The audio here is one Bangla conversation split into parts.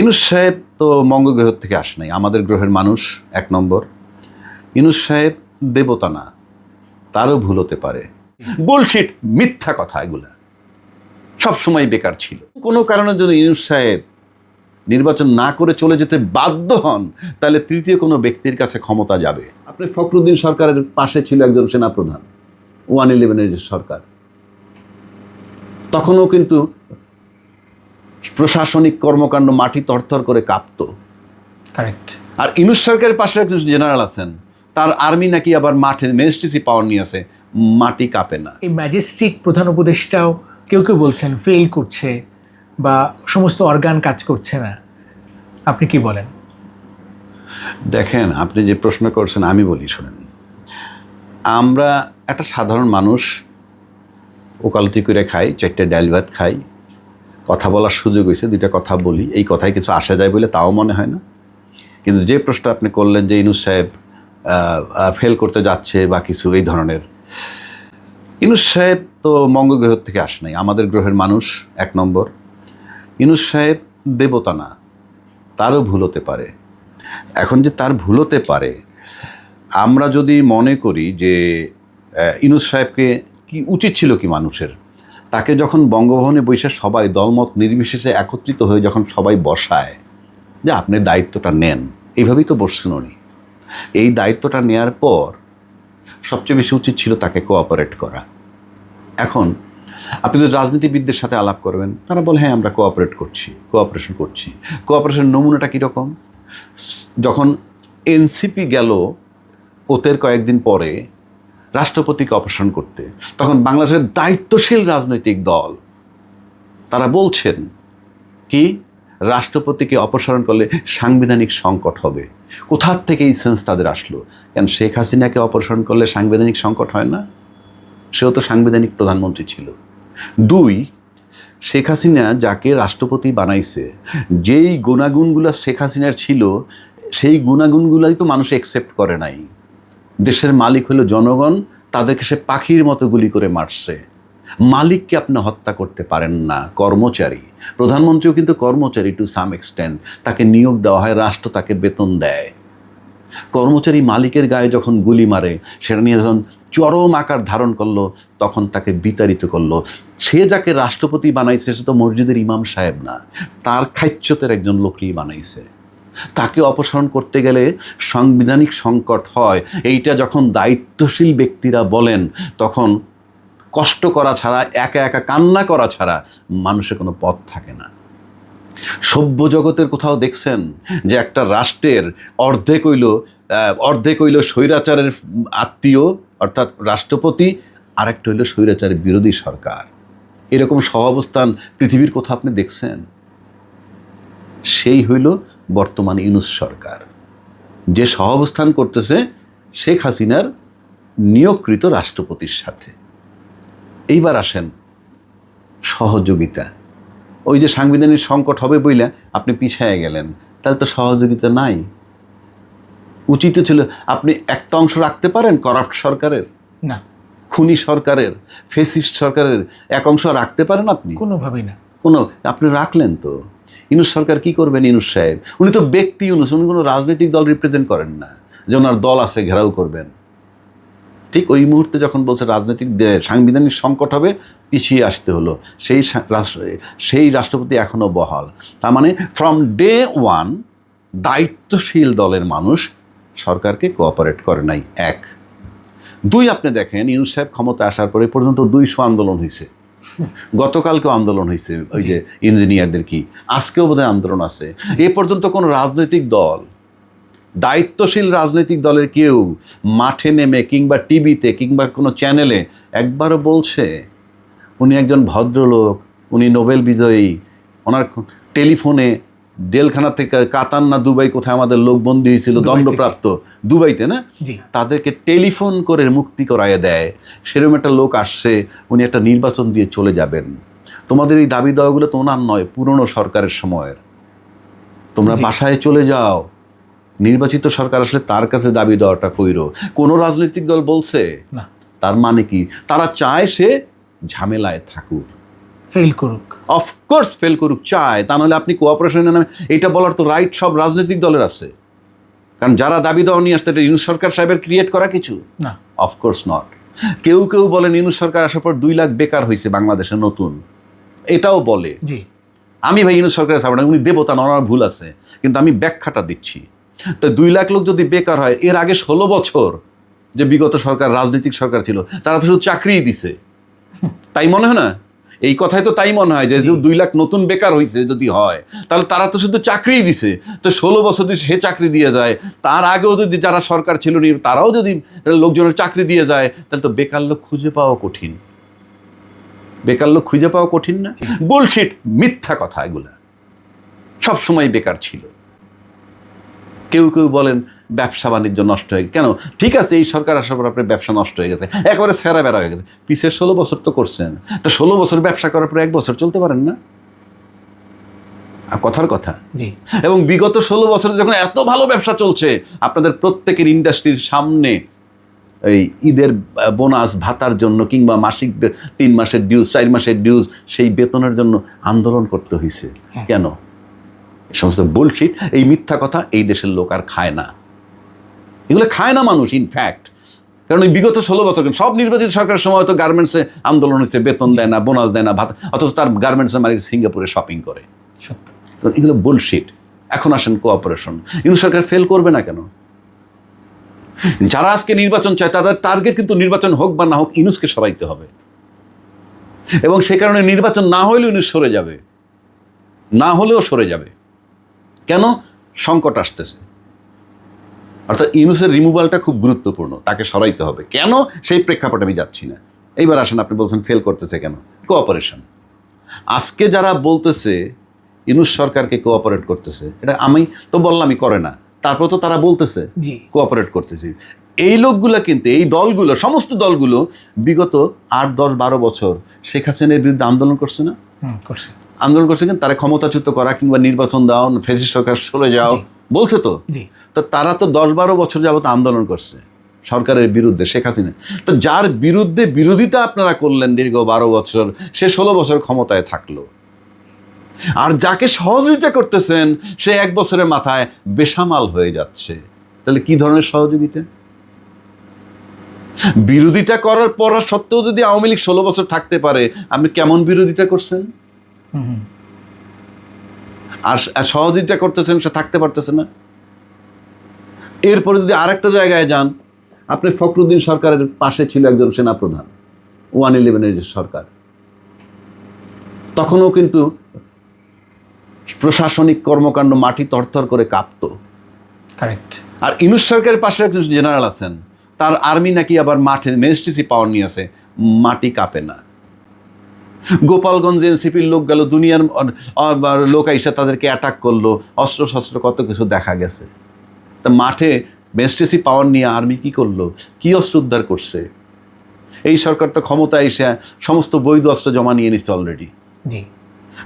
ইনুস সাহেব তো মঙ্গগ্রহ থেকে আসে নাই, আমাদের গ্রহের মানুষ, এক নম্বর। ইনুস সাহেব দেবতা না, তারও ভুল হতে পারে। বুলশিট মিথ্যা কথা এগুলা। সবসময় বেকার ছিল। কোনো কারণে যদি ইনুস সাহেব নির্বাচন না করে চলে যেতে বাধ্য হন, তাহলে তৃতীয় কোনো ব্যক্তির কাছে ক্ষমতা যাবে। আপনি ফখরুদ্দিন সরকারের পাশে ছিল একজন সেনাপ্রধান, ওয়ান ইলেভেনের সরকার। তখনও কিন্তু প্রশাসনিক কর্মকাণ্ড মাটি তরতর করে কাঁপতো। কারেক্ট আর ইনুস সরকারের পাশে একজন জেনারেল আছেন তার আর্মি নাকি আবার মাঠে ম্যাজিস্ট্রেসি পাওয়ার নিয়ে আছে মাটি কাঁপে না। এই ম্যাজেস্টিক প্রধান উপদেষ্টাও কেউ কেউ বলছেন ফেল করছে বা সমস্ত অর্গান কাজ করছে না। আপনি কি বলেন? দেখেন আপনি যে প্রশ্ন করছেন আমি বলি শোনেন। আমরা একটা সাধারণ মানুষ ওকালতি করে খাই চারটে ডাল ভাত খাই কথা বলার সুযোগ হয়েছে, দুইটা কথা বলি। এই কথায় কিছু আসা যায় বলে তাও মনে হয় না। কিন্তু যে প্রশ্ন আপনি করলেন যে ইনুস সাহেব ফেল করতে যাচ্ছে বা কিছু এই ধরনের, ইনুস সাহেব তো মঙ্গগ্রহ থেকে আসে নাই, আমাদের গ্রহের মানুষ এক নম্বর। ইনুস সাহেব দেবতা না, তারও ভুল হতে পারে। এখন যে তার ভুল হতে পারে, আমরা যদি মনে করি যে ইনুস সাহেবকে কি উচিত ছিল কি মানুষের? তাকে যখন বঙ্গভবনে বসে সবাই দলমত নির্বিশেষে একত্রিত হয়ে যখন সবাই বসায়, যে আপনি দায়িত্বটা নেন এইভাবেই তো বসছেন উনি। এই দায়িত্বটা নেয়ার পর সবচেয়ে বেশি উচিত ছিল তাকে কোঅপারেট করা। এখন আপনি যদি রাজনীতিবিদদের সাথে আলাপ করবেন, তারা বলে হ্যাঁ আমরা কোঅপারেট করছি কোঅপারেশন করছি। কোঅপারেশন নমুনাটা কীরকম? যখন এনসিপি গেল ওতের কয়েকদিন পরে রাষ্ট্রপতিকে অপারেশন করতে। তখন বাংলাদেশের দায়িত্বশীল রাজনৈতিক দল, তারা বলছেন কি, রাষ্ট্রপতিকে অপসারণ করলে সাংবিধানিক সংকট হবে। কোথার থেকে এই সেন্স তাদের আসলো? কেন শেখ হাসিনাকে অপসারণ করলে সাংবিধানিক সংকট হয় না? সেও তো সাংবিধানিক প্রধানমন্ত্রী ছিল। দুই, শেখ হাসিনা যাকে রাষ্ট্রপতি বানাইছে, যেই গুণাগুণগুলো শেখ হাসিনার ছিল, সেই গুণাগুণগুলোই তো মানুষ একসেপ্ট করে নাই। দেশের মালিক হলো জনগণ, তাদেরকে সে পাখির মতো গুলি করে মারছে। মালিককে আপনি হত্যা করতে পারেন না, কর্মচারী। প্রধানমন্ত্রীও কিন্তু কর্মচারী টু সাম এক্সটেন্ট তাকে নিয়োগ দেওয়া হয়, রাষ্ট্র তাকে বেতন দেয়। কর্মচারী মালিকের গায়ে যখন গুলি মারে, সেটা নিয়ে যখন চরম আকার ধারণ করল, তখন তাকে বিতাড়িত করল। সে যাকে রাষ্ট্রপতি বানাইছে, সে তো মসজিদের ইমাম সাহেব না, তার খাইচ্যতের একজন লোকই বানাইছে। তাকে অপসারণ করতে গেলে সাংবিধানিক সংকট হয়। এইটা যখন দায়িত্বশীল ব্যক্তিরা বলেন, তখন কষ্ট করা ছাড়া, একা একা কান্না করা ছাড়া মানুষের কোনো পথ থাকে না। সভ্য জগতের কোথাও দেখছেন যে একটা রাষ্ট্রের অর্ধেক হইল অর্ধেক হইল স্বৈরাচারের আত্মীয়, অর্থাৎ রাষ্ট্রপতি, আরেকটা হইল স্বৈরাচারের বিরোধী সরকার। এরকম সহাবস্থান পৃথিবীর কোথাও আপনি দেখছেন? সেই হইল বর্তমান ইউনুস সরকার। যে সহাবস্থান করতেছে শেখ হাসিনার নিয়োগকৃত রাষ্ট্রপতির সাথে। এইবার আসেন সহযোগিতা। ওই যে সাংবিধানিক সংকট হবে বইলে আপনি পিছায় গেলেন তাহলে তো সহযোগিতা নাই। উচিত ছিল আপনি একটা অংশ রাখতে পারেন করাপ্ট সরকারের? না। খুনি সরকারের ফেসিস্ট সরকারের এক অংশ রাখতে পারেন আপনি? কোনোভাবেই না। কোনো আপনি রাখলেন তো? ইনুস সরকার কি করবেন ইনুস সাহেব? উনি তো ব্যক্তি ইউনুস উনি কোনো রাজনৈতিক দল রিপ্রেজেন্ট করেন না। যে ওনার দল আছে, ঘেরাও করবেন। ঠিক ওই মুহূর্তে যখন বলছে রাজনৈতিক সাংবিধানিক সংকট হবে, পিছিয়ে আসতে হলো। সেই সেই রাষ্ট্রপতি এখনও বহাল। তার মানে ফ্রম ডে ওয়ান দায়িত্বশীল দলের মানুষ সরকারকে কোঅপারেট করে নাই, এক। দুই, আপনি দেখেন ইউনুস সাহেব ক্ষমতা আসার পরে পর্যন্ত দুইশো আন্দোলন হয়েছে গতকালকেও আন্দোলন হয়েছে ওই যে ইঞ্জিনিয়ারদের কি? আজকেও বোধহয় আন্দোলন আছে। এ পর্যন্ত কোনো রাজনৈতিক দল দায়িত্বশীল রাজনৈতিক দলের কেউ মাঠে নেমে কিংবা টিভিতে কিংবা কোনো চ্যানেলে একবারও বলছে উনি একজন ভদ্রলোক উনি নোবেল বিজয়ী ওনার টেলিফোনে জেলখানা থেকে কাতার না দুবাই কোথায় আমাদের লোক বন্দী হয়েছিল দণ্ডপ্রাপ্ত। দুবাইতে না? তাদেরকে টেলিফোন করে মুক্তি করাইয়ে দেয়। সেরকম একটা লোক আসছে উনি একটা নির্বাচন দিয়ে চলে যাবেন। তোমাদের এই দাবি দেওয়াগুলো তো ওনার নয় পুরনো সরকারের সময়ের। তোমরা বাসায় চলে যাও। নির্বাচিত সরকার আসলে তার কাছে দাবি দেওয়াটা কইরো। কোনো রাজনৈতিক দল বলছে? না। তার মানে কি? তারা চায় সে ঝামেলায় থাকুক। ফেল করুক। অফকোর্স ফেল করুক চায়। তা নাহলে আপনি কোঅপারেশনের নামে এটা বলার তো রাইট সব রাজনৈতিক দলের আছে। কারণ যারা দাবি দেওয়া নিয়ে আসতে এটা ইউনুস সরকার সাহেবের ক্রিয়েট করা কিছু? না। অফকোর্স নট কেউ কেউ বলেন ইউনুস সরকার আসার পর দুই লাখ বেকার হয়েছে বাংলাদেশে নতুন। এটাও বলে। জি। আমি ভাই ইউনুস সরকারের সাপোর্ট উনি দেবতা ওনার ভুল আছে। কিন্তু আমি ব্যাখ্যাটা দিচ্ছি। তো দুই লাখ লোক যদি বেকার হয় এর আগে ষোলো বছর যে বিগত সরকার রাজনৈতিক সরকার ছিল তারা তো শুধু চাকরিই দিছে। তাই মনে হয় না? এই কথাই তো তাই মনে হয় যে দুই লাখ নতুন বেকার হয়েছে যদি হয় তাহলে তারা তো শুধু চাকরিই দিছে। তো ষোলো বছর যদি সে চাকরি দিয়ে যায় তার আগেও যদি যারা সরকার ছিল নি, তারাও যদি লোকজনের চাকরি দিয়ে যায় তাহলে তো বেকার লোক খুঁজে পাওয়া কঠিন। বেকার লোক খুঁজে পাওয়া কঠিন না? বুলশিট মিথ্যা কথা এগুলা। সব সময় বেকার ছিল। কেউ কেউ বলেন ব্যবসা বাণিজ্য নষ্ট হয়ে কেন? ঠিক আছে এই সরকার আসার পর আপনার ব্যবসা নষ্ট হয়ে গেছে একবারে সেরা বেড়া হয়ে গেছে। পিছের ষোলো বছর তো করছেন। তো ষোলো বছর ব্যবসা করার পর এক বছর চলতে পারেন না? কথার কথা। এবং বিগত ষোলো বছরে যখন এত ভালো ব্যবসা চলছে আপনাদের প্রত্যেকের ইন্ডাস্ট্রির সামনে এই ঈদের বোনাস ভাতার জন্য কিংবা মাসিক তিন মাসের ডিউজ চার মাসের ডিউজ সেই বেতনের জন্য আন্দোলন করতে হয়েছে কেন? এই সমস্ত বুলশিট এই মিথ্যা কথা এই দেশের লোক আর খায় না। এগুলো খায় না মানুষ ইনফ্যাক্ট কারণ ওই বিগত ষোলো বছর সব নির্বাচিত সরকারের সময় তো গার্মেন্টসে আন্দোলন হচ্ছে বেতন দেয় না বোনাস দেয় না ভাত অথচ তার গার্মেন্টসের মালিক সিঙ্গাপুরে শপিং করে। তো এগুলো বুলশিট এখন আসেন কোঅপারেশন ইউনুস সরকার ফেল করবে না কেন? যারা আজকে নির্বাচন চায় তাদের টার্গেট কিন্তু নির্বাচন হোক বা না হোক ইউনুসকে সরাইতে হবে। এবং সে কারণে নির্বাচন না হলেও ইনুস সরে যাবে। না হলেও সরে যাবে। কেন সংকট আসতেছে? অর্থাৎ ইউনুসের রিমুভালটা খুব গুরুত্বপূর্ণ তাকে সরাইতে হবে। কেন? সেই প্রেক্ষাপটে আমি যাচ্ছি না। এইবার আসেন আপনি বলছেন ফেল করতেছে কেন? কোঅপারেশন আজকে যারা বলতেছে ইনুস সরকারকে কোঅপারেট করতেছে এটা আমি তো বললামই করে না তারপর তো তারা বলতেছে জি। কোঅপারেট করতেছে। এই লোকগুলো কিন্তু এই দলগুলো সমস্ত দলগুলো বিগত আট দশ বারো বছর শেখ হাসিনের বিরুদ্ধে আন্দোলন করছে না? আন্দোলন করছে কিন্তু তারা ক্ষমতাচ্যুত করা কিংবা নির্বাচন দাও ফেসি সরকার সরে যাও বলছে তো? তো তারা তো দশ বারো বছর যাবত আন্দোলন করছে সরকারের বিরুদ্ধে শেখ হাসিনা। তো যার বিরুদ্ধে বিরোধিতা আপনারা করলেন দীর্ঘ বারো বছর সে ষোলো বছর ক্ষমতায় থাকল। আর যাকে সহযোগিতা করতেছেন সে এক বছরের মাথায় বেসামাল হয়ে যাচ্ছে। তাহলে কি ধরনের সহযোগিতা? বিরোধিতা করার পর সত্ত্বেও যদি আওয়ামী লীগ ষোলো বছর থাকতে পারে আপনি কেমন বিরোধিতা করছেন? আর সহযোগিতা করতেছেন সে থাকতে পারতেছে না। এরপরে যদি আরেকটা জায়গায় যান আপনি ফখরুদ্দিন সরকারের পাশে ছিল একজন সেনাপ্রধান ওয়ান ইলেভেনের যে সরকার। তখনও কিন্তু প্রশাসনিক কর্মকাণ্ড মাটি তরতর করে কাঁপতো। কারেক্ট আর ইনুস সরকারের পাশে একজন জেনারেল আছেন তার আর্মি নাকি আবার মাঠে ম্যাজিস্ট্রেসি পাওয়ার নিয়ে আছে মাটি কাঁপে না। গোপালগঞ্জ এনসিপির লোক গেল দুনিয়ার লোক আইসা তাদেরকে অ্যাটাক করল অস্ত্র শস্ত্র কত কিছু দেখা গেছে। তা মাঠে ম্যাজিস্ট্রেসি পাওয়ার নিয়ে আর্মি কি করল? কি অস্ত্র উদ্ধার করছে? এই সরকার তো ক্ষমতা এসে সমস্ত বৈধ অস্ত্র জমা নিয়ে নিচ্ছে অলরেডি জি।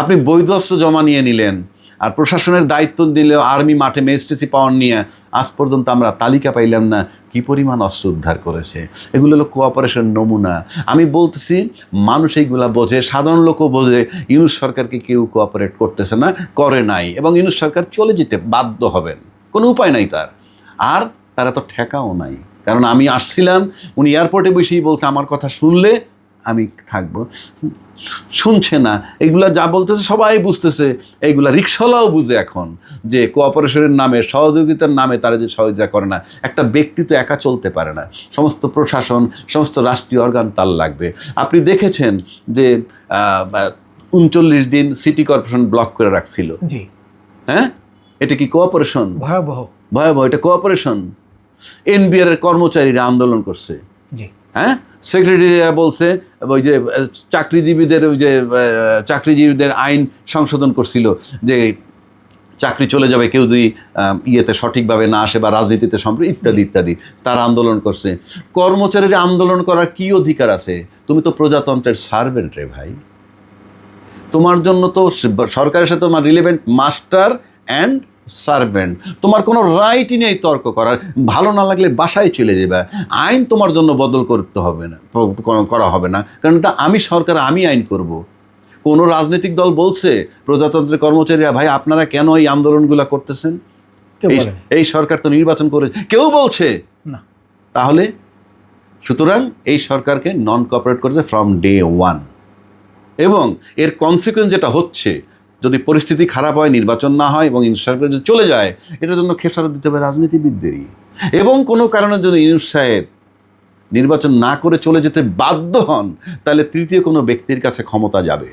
আপনি বৈধ অস্ত্র জমা নিয়ে নিলেন আর প্রশাসনের দায়িত্ব দিলেও আর্মি মাঠে ম্যাজিস্ট্রেসি পাওয়ার নিয়ে আজ পর্যন্ত আমরা তালিকা পাইলাম না কি পরিমাণ অস্ত্র উদ্ধার করেছে। এগুলো হলো কোঅপারেশন নমুনা। আমি বলতেছি, মানুষ এইগুলা বোঝে, সাধারণ লোকও বোঝে, ইউনুস সরকারকে কেউ কোঅপারেট করতেছে না, করে নাই এবং ইউনুস সরকার চলে যেতে বাধ্য হবেন। কোনো উপায় নাই তার। আর তারা তো ঠেকাও নাই। কারণ আমি আসছিলাম, উনি এয়ারপোর্টে বসেই বলছে, আমার কথা শুনলে আমি থাকব। শুনছে না এগুলা যা বলতেছে সবাই বুঝতেছে এইগুলা রিক্সাওয়ালাও বুঝে এখন যে কোঅপারেশনের নামে সহযোগিতার নামে তারা যে সহযোগিতা করে না একটা ব্যক্তি তো একা চলতে পারে না। সমস্ত প্রশাসন সমস্ত রাষ্ট্রীয় অর্গান তার লাগবে। আপনি দেখেছেন যে উনচল্লিশ দিন সিটি কর্পোরেশন ব্লক করে রাখছিল। জি। হ্যাঁ? এটা কি কোঅপারেশন? ভয়াবহ। ভয়াবহ এটা কোঅপারেশন। এনবিআর এর কর্মচারীরা আন্দোলন করছে। জি। হ্যাঁ? সেক্রেটারিরা বলছে, ওই যে চাকরিজীবীদের, ওই যে চাকরিজীবীদের আইন সংশোধন করছিল যে চাকরি চলে যাবে কেউ যদি ইয়েতে সঠিকভাবে না আসে বা রাজনীতিতে সম্পর্ক ইত্যাদি ইত্যাদি। তারা আন্দোলন করছে। কর্মচারীর আন্দোলন করার কি অধিকার আছে? তুমি তো প্রজাতন্ত্রের সার্ভেন্ট রে ভাই। তোমার জন্য তো সরকারের সাথে তোমার রিলেভেন্ট মাস্টার অ্যান্ড সার্ভেন্ট তোমার কোনো রাইটই নেই তর্ক করার ভালো না লাগলে বাসায় চলে যাবে। আইন তোমার জন্য বদল করতে হবে না করা হবে না কারণ এটা আমি সরকার আমি আইন করব। কোনো রাজনৈতিক দল বলছে প্রজাতন্ত্রের কর্মচারীরা ভাই আপনারা কেন এই আন্দোলনগুলো করতেছেন? এই সরকার তো নির্বাচন করে কেউ বলছে? না। তাহলে? সুতরাং এই সরকারকে নন কপারেট করেছে ফ্রম ডে ওয়ান এবং এর কনসিকুয়েন্স যেটা হচ্ছে যদি পরিস্থিতি খারাপ হয়, নির্বাচন না হয় এবং ইউনুস সরকার যদি চলে যায়, এটার জন্য খেসারত দিতে হবে রাজনীতিবিদদেরই। এবং কোনো কারণে যদি ইউনুস সাহেব নির্বাচন না করে চলে যেতে বাধ্য হন, তাহলে তৃতীয় কোনো ব্যক্তির কাছে ক্ষমতা যাবে।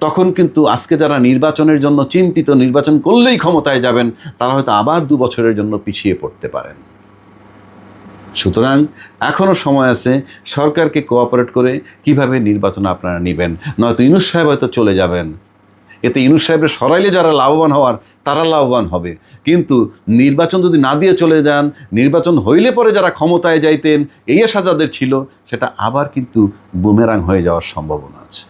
তখন কিন্তু আজকে যারা নির্বাচনের জন্য চিন্তিত, নির্বাচন করলেই ক্ষমতায় যাবেন, তারা হয়তো আবার দু বছরের জন্য পিছিয়ে পড়তে পারেন। সুতরাং এখনও সময় আছে সরকারকে কোঅপারেট করে কীভাবে নির্বাচন আপনারা নেবেন। নয়তো ইনুস সাহেব হয়তো চলে যাবেন। এতে ইনুস সাহেবের সরাইলে যারা লাভবান হওয়ার, তারা লাভবান হবে। কিন্তু নির্বাচন যদি না দিয়ে চলে যান, নির্বাচন হইলে পরে যারা ক্ষমতায় যাইতেন, এই আশা যাদের ছিল, সেটা আবার কিন্তু বুমেরাং হয়ে যাওয়ার সম্ভাবনা আছে।